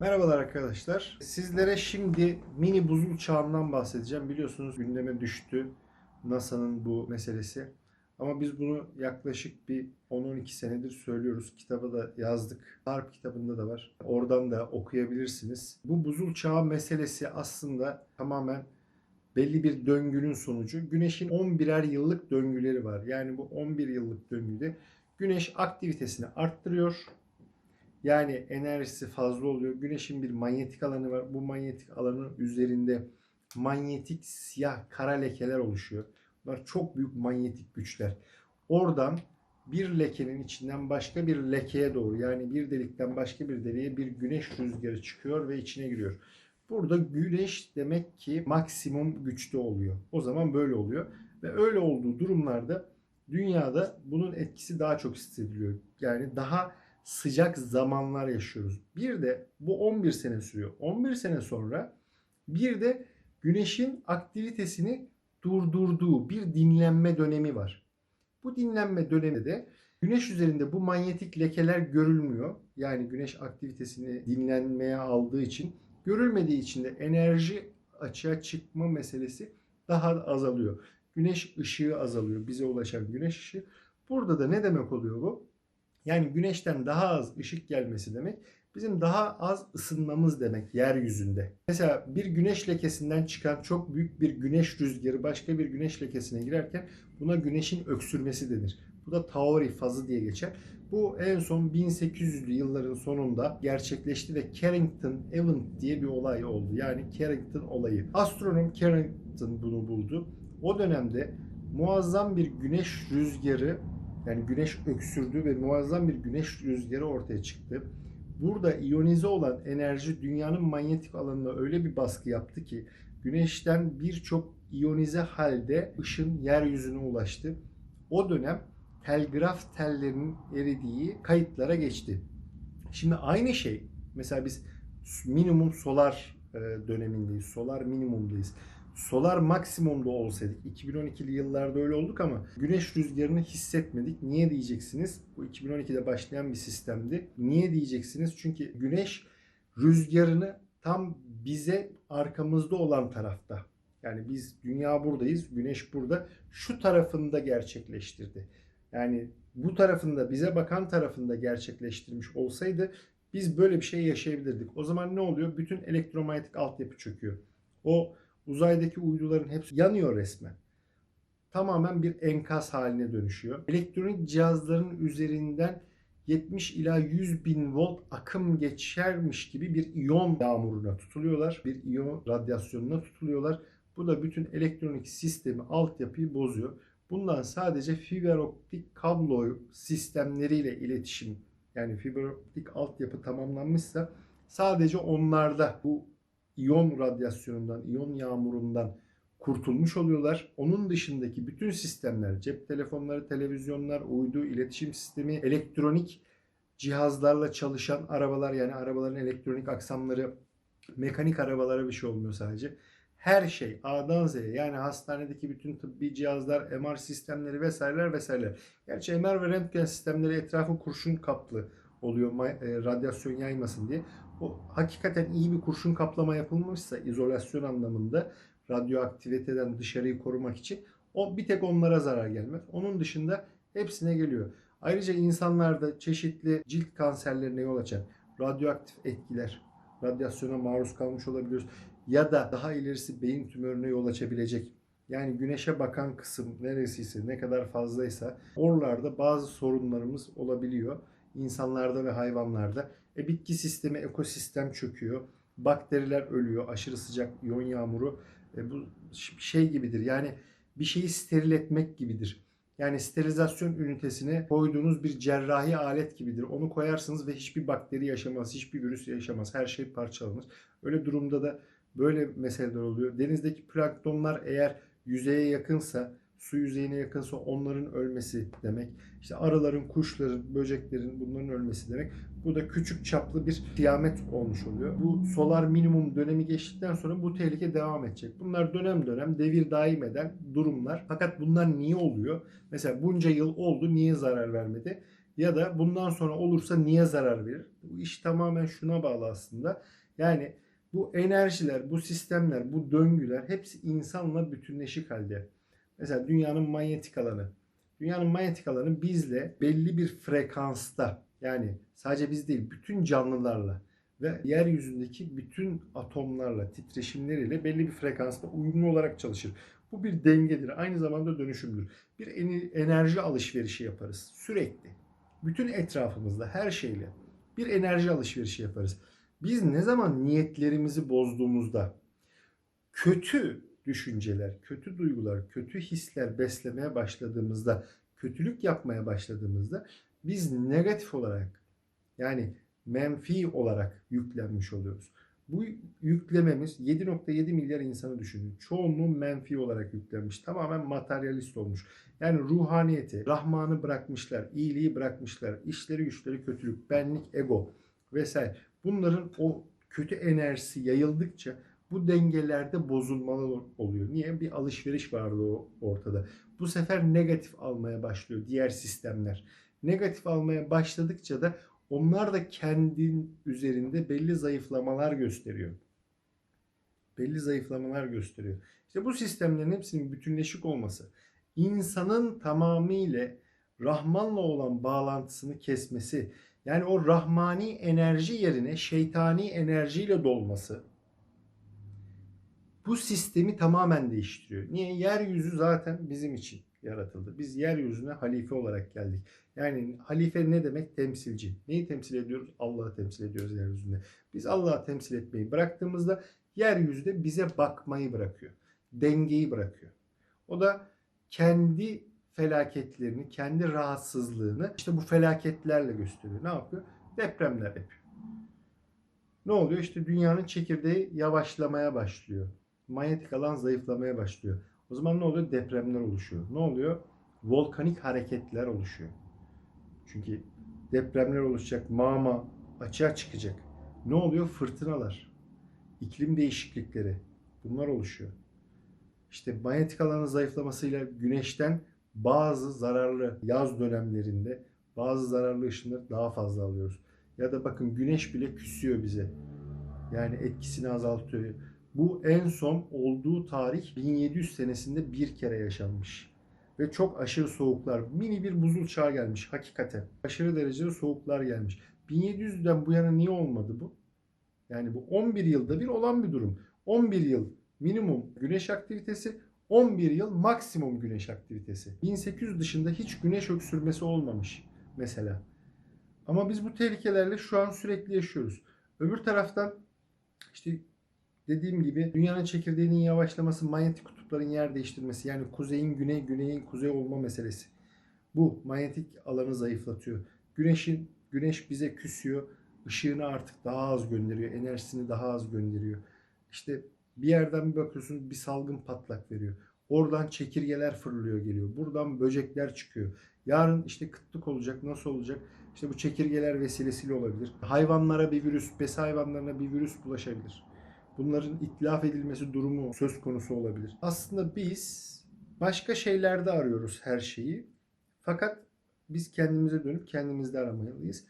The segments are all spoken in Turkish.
Merhabalar arkadaşlar. Sizlere şimdi mini buzul çağından bahsedeceğim. Biliyorsunuz gündeme düştü NASA'nın bu meselesi. Ama biz bunu yaklaşık bir 10-12 senedir söylüyoruz. Kitaba da yazdık. Harp kitabında da var. Oradan da okuyabilirsiniz. Bu buzul çağı meselesi aslında tamamen belli bir döngünün sonucu. Güneşin 11'er yıllık döngüleri var. Yani bu 11 yıllık döngüde güneş aktivitesini arttırıyor. Yani enerjisi fazla oluyor. Güneşin bir manyetik alanı var. Bu manyetik alanın üzerinde manyetik siyah kara lekeler oluşuyor. Bunlar çok büyük manyetik güçler. Oradan bir lekenin içinden başka bir lekeye doğru yani bir delikten başka bir deliğe bir güneş rüzgarı çıkıyor ve içine giriyor. Burada güneş demek ki maksimum güçte oluyor. O zaman böyle oluyor. Ve öyle olduğu durumlarda dünyada bunun etkisi daha çok hissediliyor. Yani daha sıcak zamanlar yaşıyoruz. Bir de bu 11 sene sürüyor. 11 sene sonra bir de güneşin aktivitesini durdurduğu bir dinlenme dönemi var. Bu dinlenme döneminde de güneş üzerinde bu manyetik lekeler görülmüyor. Yani güneş aktivitesini dinlenmeye aldığı için görülmediği için de enerji açığa çıkma meselesi daha azalıyor. Güneş ışığı azalıyor. Bize ulaşan güneş ışığı. Burada da ne demek oluyor bu? Yani güneşten daha az ışık gelmesi demek bizim daha az ısınmamız demek yeryüzünde. Mesela bir güneş lekesinden çıkan çok büyük bir güneş rüzgarı başka bir güneş lekesine girerken buna güneşin öksürmesi denir. Bu da Tauri fazı diye geçer. Bu en son 1800'lü yılların sonunda gerçekleşti ve Carrington Event diye bir olay oldu. Yani Carrington olayı. Astronom Carrington bunu buldu. O dönemde muazzam bir güneş rüzgarı yani güneş öksürdü ve muazzam bir güneş rüzgarı ortaya çıktı. Burada iyonize olan enerji dünyanın manyetik alanına öyle bir baskı yaptı ki güneşten birçok iyonize halde ışın yeryüzüne ulaştı. O dönem telgraf tellerinin eridiği kayıtlara geçti. Şimdi aynı şey mesela biz minimum solar e, dönemindeyiz. Solar minimumdayız solar maksimumda olsaydık 2012'li yıllarda öyle olduk ama güneş rüzgarını hissetmedik. Niye diyeceksiniz? Bu 2012'de başlayan bir sistemdi. Niye diyeceksiniz? Çünkü güneş rüzgarını tam bize arkamızda olan tarafta. Yani biz dünya buradayız, güneş burada. Şu tarafında gerçekleştirdi. Yani bu tarafında bize bakan tarafında gerçekleştirmiş olsaydı biz böyle bir şey yaşayabilirdik. O zaman ne oluyor? Bütün elektromanyetik altyapı çöküyor. O Uzaydaki uyduların hepsi yanıyor resmen. Tamamen bir enkaz haline dönüşüyor. Elektronik cihazların üzerinden 70 ila 100 bin volt akım geçermiş gibi bir iyon yağmuruna tutuluyorlar. Bir iyon radyasyonuna tutuluyorlar. Bu da bütün elektronik sistemi, altyapıyı bozuyor. Bundan sadece fiber optik kablo sistemleriyle iletişim yani fiber optik altyapı tamamlanmışsa sadece onlarda bu iyon radyasyonundan, iyon yağmurundan kurtulmuş oluyorlar. Onun dışındaki bütün sistemler, cep telefonları, televizyonlar, uydu, iletişim sistemi, elektronik cihazlarla çalışan arabalar yani arabaların elektronik aksamları, mekanik arabalara bir şey olmuyor sadece. Her şey A'dan Z'ye yani hastanedeki bütün tıbbi cihazlar, MR sistemleri vesaireler vesaireler. Gerçi MR ve röntgen sistemleri etrafı kurşun kaplı oluyor e, radyasyon yaymasın diye o hakikaten iyi bir kurşun kaplama yapılmışsa izolasyon anlamında radyoaktiviteden dışarıyı korumak için o bir tek onlara zarar gelmez. Onun dışında hepsine geliyor. Ayrıca insanlarda çeşitli cilt kanserlerine yol açan radyoaktif etkiler, radyasyona maruz kalmış olabiliyoruz. Ya da daha ilerisi beyin tümörüne yol açabilecek. Yani güneşe bakan kısım neresiyse, ne kadar fazlaysa oralarda bazı sorunlarımız olabiliyor. İnsanlarda ve hayvanlarda. E, bitki sistemi, ekosistem çöküyor. Bakteriler ölüyor. Aşırı sıcak yoğun yağmuru. E, bu şey gibidir. Yani bir şeyi steril etmek gibidir. Yani sterilizasyon ünitesine koyduğunuz bir cerrahi alet gibidir. Onu koyarsınız ve hiçbir bakteri yaşamaz, hiçbir virüs yaşamaz. Her şey parçalanır. Öyle durumda da böyle meseleler oluyor. Denizdeki planktonlar eğer yüzeye yakınsa su yüzeyine yakınsa onların ölmesi demek. İşte arıların, kuşların, böceklerin bunların ölmesi demek. Bu da küçük çaplı bir kıyamet olmuş oluyor. Bu solar minimum dönemi geçtikten sonra bu tehlike devam edecek. Bunlar dönem dönem devir daim eden durumlar. Fakat bunlar niye oluyor? Mesela bunca yıl oldu niye zarar vermedi? Ya da bundan sonra olursa niye zarar verir? Bu iş tamamen şuna bağlı aslında. Yani bu enerjiler, bu sistemler, bu döngüler hepsi insanla bütünleşik halde. Mesela dünyanın manyetik alanı. Dünyanın manyetik alanı bizle belli bir frekansta yani sadece biz değil bütün canlılarla ve yeryüzündeki bütün atomlarla, titreşimleriyle belli bir frekansta uyumlu olarak çalışır. Bu bir dengedir. Aynı zamanda dönüşümdür. Bir enerji alışverişi yaparız sürekli. Bütün etrafımızda her şeyle bir enerji alışverişi yaparız. Biz ne zaman niyetlerimizi bozduğumuzda kötü düşünceler, kötü duygular, kötü hisler beslemeye başladığımızda, kötülük yapmaya başladığımızda biz negatif olarak yani menfi olarak yüklenmiş oluyoruz. Bu yüklememiz 7.7 milyar insanı düşünün. Çoğunluğu menfi olarak yüklenmiş. Tamamen materyalist olmuş. Yani ruhaniyeti, Rahman'ı bırakmışlar, iyiliği bırakmışlar, işleri güçleri kötülük, benlik, ego vesaire. Bunların o kötü enerjisi yayıldıkça bu dengelerde bozulmalar oluyor. Niye? Bir alışveriş varlığı ortada. Bu sefer negatif almaya başlıyor diğer sistemler. Negatif almaya başladıkça da onlar da kendin üzerinde belli zayıflamalar gösteriyor. Belli zayıflamalar gösteriyor. İşte bu sistemlerin hepsinin bütünleşik olması, insanın tamamıyla Rahman'la olan bağlantısını kesmesi, yani o rahmani enerji yerine şeytani enerjiyle dolması bu sistemi tamamen değiştiriyor. Niye? Yeryüzü zaten bizim için yaratıldı. Biz yeryüzüne halife olarak geldik. Yani halife ne demek? Temsilci. Neyi temsil ediyoruz? Allah'ı temsil ediyoruz yeryüzünde. Biz Allah'ı temsil etmeyi bıraktığımızda yeryüzü de bize bakmayı bırakıyor. Dengeyi bırakıyor. O da kendi felaketlerini, kendi rahatsızlığını işte bu felaketlerle gösteriyor. Ne yapıyor? Depremler yapıyor. Ne oluyor? İşte dünyanın çekirdeği yavaşlamaya başlıyor. Manyetik alan zayıflamaya başlıyor. O zaman ne oluyor? Depremler oluşuyor. Ne oluyor? Volkanik hareketler oluşuyor. Çünkü depremler oluşacak, mağma açığa çıkacak. Ne oluyor? Fırtınalar, iklim değişiklikleri bunlar oluşuyor. İşte manyetik alanın zayıflamasıyla güneşten bazı zararlı yaz dönemlerinde bazı zararlı ışınları daha fazla alıyoruz. Ya da bakın güneş bile küsüyor bize. Yani etkisini azaltıyor. Bu en son olduğu tarih 1700 senesinde bir kere yaşanmış. Ve çok aşırı soğuklar, mini bir buzul çağı gelmiş hakikaten. Aşırı derecede soğuklar gelmiş. 1700'den bu yana niye olmadı bu? Yani bu 11 yılda bir olan bir durum. 11 yıl minimum güneş aktivitesi, 11 yıl maksimum güneş aktivitesi. 1800 dışında hiç güneş öksürmesi olmamış mesela. Ama biz bu tehlikelerle şu an sürekli yaşıyoruz. Öbür taraftan işte dediğim gibi dünyanın çekirdeğinin yavaşlaması, manyetik kutupların yer değiştirmesi yani kuzeyin güney, güneyin kuzey olma meselesi. Bu manyetik alanı zayıflatıyor. Güneşin güneş bize küsüyor. ışığını artık daha az gönderiyor. Enerjisini daha az gönderiyor. İşte bir yerden bir bakıyorsun bir salgın patlak veriyor. Oradan çekirgeler fırlıyor geliyor. Buradan böcekler çıkıyor. Yarın işte kıtlık olacak. Nasıl olacak? İşte bu çekirgeler vesilesiyle olabilir. Hayvanlara bir virüs, besi hayvanlarına bir virüs bulaşabilir. Bunların itlaf edilmesi durumu söz konusu olabilir. Aslında biz başka şeylerde arıyoruz her şeyi. Fakat biz kendimize dönüp kendimizde aramalıyız.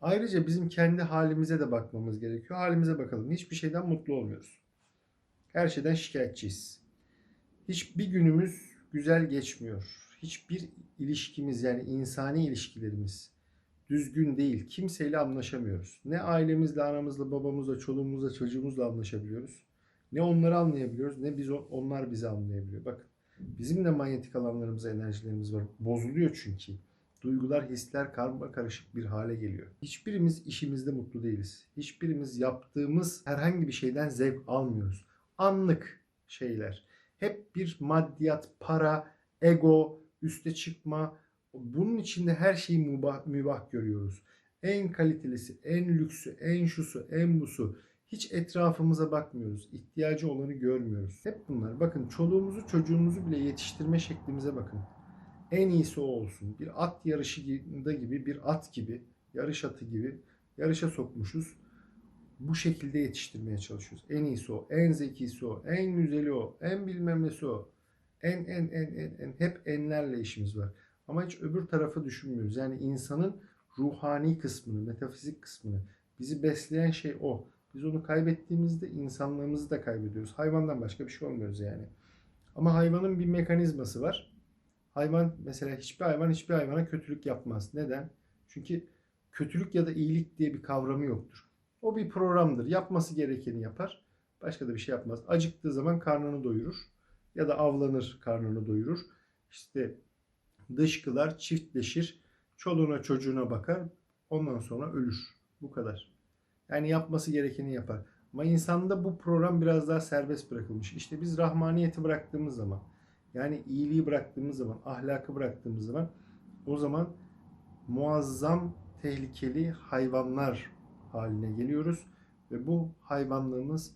Ayrıca bizim kendi halimize de bakmamız gerekiyor. Halimize bakalım. Hiçbir şeyden mutlu olmuyoruz. Her şeyden şikayetçiyiz. Hiçbir günümüz güzel geçmiyor. Hiçbir ilişkimiz yani insani ilişkilerimiz düzgün değil. Kimseyle anlaşamıyoruz. Ne ailemizle, anamızla, babamızla, çoluğumuzla, çocuğumuzla anlaşabiliyoruz. Ne onları anlayabiliyoruz ne biz onlar bizi anlayabiliyor. Bakın bizim de manyetik alanlarımız, enerjilerimiz var. Bozuluyor çünkü. Duygular, hisler karma karışık bir hale geliyor. Hiçbirimiz işimizde mutlu değiliz. Hiçbirimiz yaptığımız herhangi bir şeyden zevk almıyoruz. Anlık şeyler. Hep bir maddiyat, para, ego, üste çıkma, bunun içinde her şeyi mübah, mübah görüyoruz. En kalitelisi, en lüksü, en şusu, en busu. Hiç etrafımıza bakmıyoruz. İhtiyacı olanı görmüyoruz. Hep bunlar. Bakın çoluğumuzu çocuğumuzu bile yetiştirme şeklimize bakın. En iyisi o olsun. Bir at yarışında gibi, bir at gibi, yarış atı gibi yarışa sokmuşuz. Bu şekilde yetiştirmeye çalışıyoruz. En iyisi o, en zekisi o, en güzeli o, en bilmem nesi o. En en en en en hep enlerle işimiz var. Ama hiç öbür tarafı düşünmüyoruz. Yani insanın ruhani kısmını, metafizik kısmını. Bizi besleyen şey o. Biz onu kaybettiğimizde insanlığımızı da kaybediyoruz. Hayvandan başka bir şey olmuyoruz yani. Ama hayvanın bir mekanizması var. Hayvan mesela hiçbir hayvan hiçbir hayvana kötülük yapmaz. Neden? Çünkü kötülük ya da iyilik diye bir kavramı yoktur. O bir programdır. Yapması gerekeni yapar. Başka da bir şey yapmaz. Acıktığı zaman karnını doyurur. Ya da avlanır karnını doyurur. İşte dışkılar, çiftleşir. Çoluğuna çocuğuna bakar. Ondan sonra ölür. Bu kadar. Yani yapması gerekeni yapar. Ama insanda bu program biraz daha serbest bırakılmış. İşte biz rahmaniyeti bıraktığımız zaman, yani iyiliği bıraktığımız zaman, ahlakı bıraktığımız zaman o zaman muazzam tehlikeli hayvanlar haline geliyoruz ve bu hayvanlığımız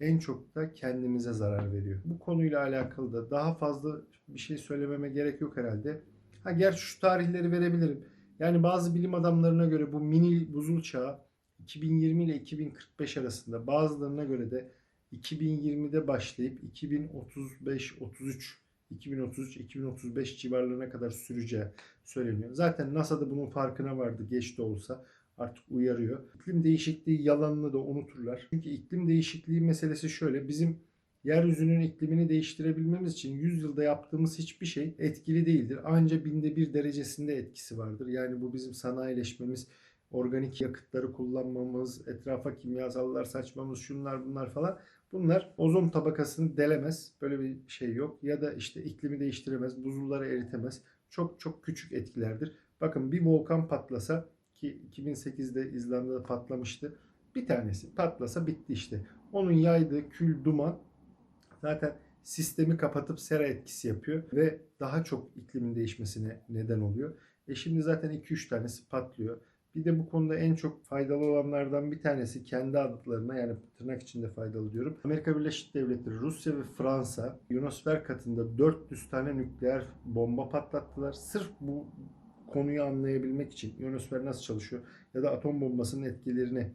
en çok da kendimize zarar veriyor. Bu konuyla alakalı da daha fazla bir şey söylememe gerek yok herhalde. Ha gerçi şu tarihleri verebilirim. Yani bazı bilim adamlarına göre bu mini buzul çağı 2020 ile 2045 arasında bazılarına göre de 2020'de başlayıp 2035 33 2033 2035 civarlarına kadar süreceği söyleniyor. Zaten NASA da bunun farkına vardı geç de olsa artık uyarıyor. İklim değişikliği yalanını da unuturlar. Çünkü iklim değişikliği meselesi şöyle. Bizim yeryüzünün iklimini değiştirebilmemiz için 100 yılda yaptığımız hiçbir şey etkili değildir. Anca binde bir derecesinde etkisi vardır. Yani bu bizim sanayileşmemiz, organik yakıtları kullanmamız, etrafa kimyasallar saçmamız, şunlar bunlar falan. Bunlar ozon tabakasını delemez. Böyle bir şey yok. Ya da işte iklimi değiştiremez, buzulları eritemez. Çok çok küçük etkilerdir. Bakın bir volkan patlasa ki 2008'de İzlanda'da patlamıştı. Bir tanesi patlasa bitti işte. Onun yaydığı kül, duman zaten sistemi kapatıp sera etkisi yapıyor ve daha çok iklimin değişmesine neden oluyor. E şimdi zaten 2-3 tanesi patlıyor. Bir de bu konuda en çok faydalı olanlardan bir tanesi kendi adlarına yani tırnak içinde faydalı diyorum. Amerika Birleşik Devletleri, Rusya ve Fransa ionosfer katında 400 tane nükleer bomba patlattılar. Sırf bu konuyu anlayabilmek için ionosfer nasıl çalışıyor ya da atom bombasının etkilerini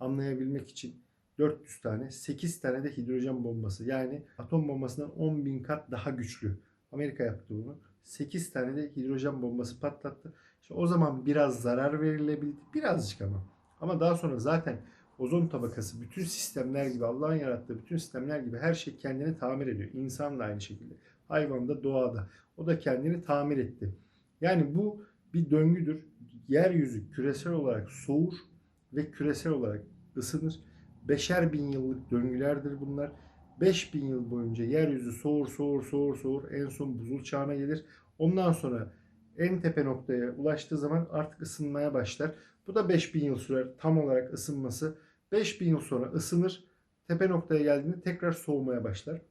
anlayabilmek için 400 tane, 8 tane de hidrojen bombası. Yani atom bombasından 10 bin kat daha güçlü. Amerika yaptı bunu. 8 tane de hidrojen bombası patlattı. İşte o zaman biraz zarar verilebildi. Birazcık ama. Ama daha sonra zaten ozon tabakası bütün sistemler gibi Allah'ın yarattığı bütün sistemler gibi her şey kendini tamir ediyor. İnsan da aynı şekilde. Hayvan da doğada. O da kendini tamir etti. Yani bu bir döngüdür. Yeryüzü küresel olarak soğur ve küresel olarak ısınır. Beşer bin yıllık döngülerdir bunlar. 5000 yıl boyunca yeryüzü soğur soğur soğur soğur en son buzul çağına gelir. Ondan sonra en tepe noktaya ulaştığı zaman artık ısınmaya başlar. Bu da 5000 yıl sürer tam olarak ısınması. 5000 yıl sonra ısınır. Tepe noktaya geldiğinde tekrar soğumaya başlar.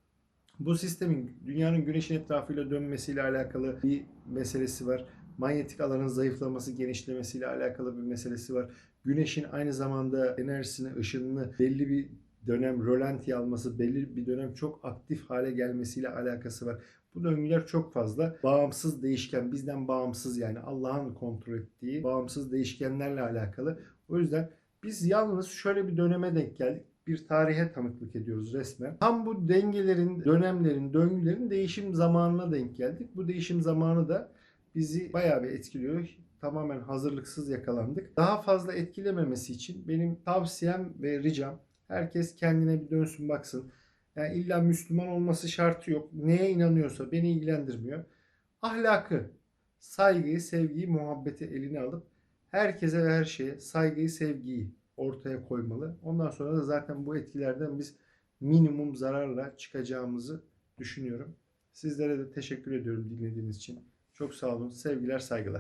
Bu sistemin dünyanın güneşin etrafıyla dönmesiyle alakalı bir meselesi var. Manyetik alanın zayıflaması, genişlemesiyle alakalı bir meselesi var. Güneşin aynı zamanda enerjisini, ışınını belli bir dönem rölanti alması, belli bir dönem çok aktif hale gelmesiyle alakası var. Bu döngüler çok fazla. Bağımsız değişken, bizden bağımsız yani Allah'ın kontrol ettiği bağımsız değişkenlerle alakalı. O yüzden biz yalnız şöyle bir döneme denk geldik. Bir tarihe tanıklık ediyoruz resmen. Tam bu dengelerin, dönemlerin, döngülerin değişim zamanına denk geldik. Bu değişim zamanı da bizi bayağı bir etkiliyor. Tamamen hazırlıksız yakalandık. Daha fazla etkilememesi için benim tavsiyem ve ricam herkes kendine bir dönsün baksın. Yani illa Müslüman olması şartı yok. Neye inanıyorsa beni ilgilendirmiyor. Ahlakı, saygıyı, sevgiyi, muhabbeti eline alıp herkese ve her şeye saygıyı, sevgiyi ortaya koymalı. Ondan sonra da zaten bu etkilerden biz minimum zararla çıkacağımızı düşünüyorum. Sizlere de teşekkür ediyorum dinlediğiniz için. Çok sağ olun. Sevgiler, saygılar.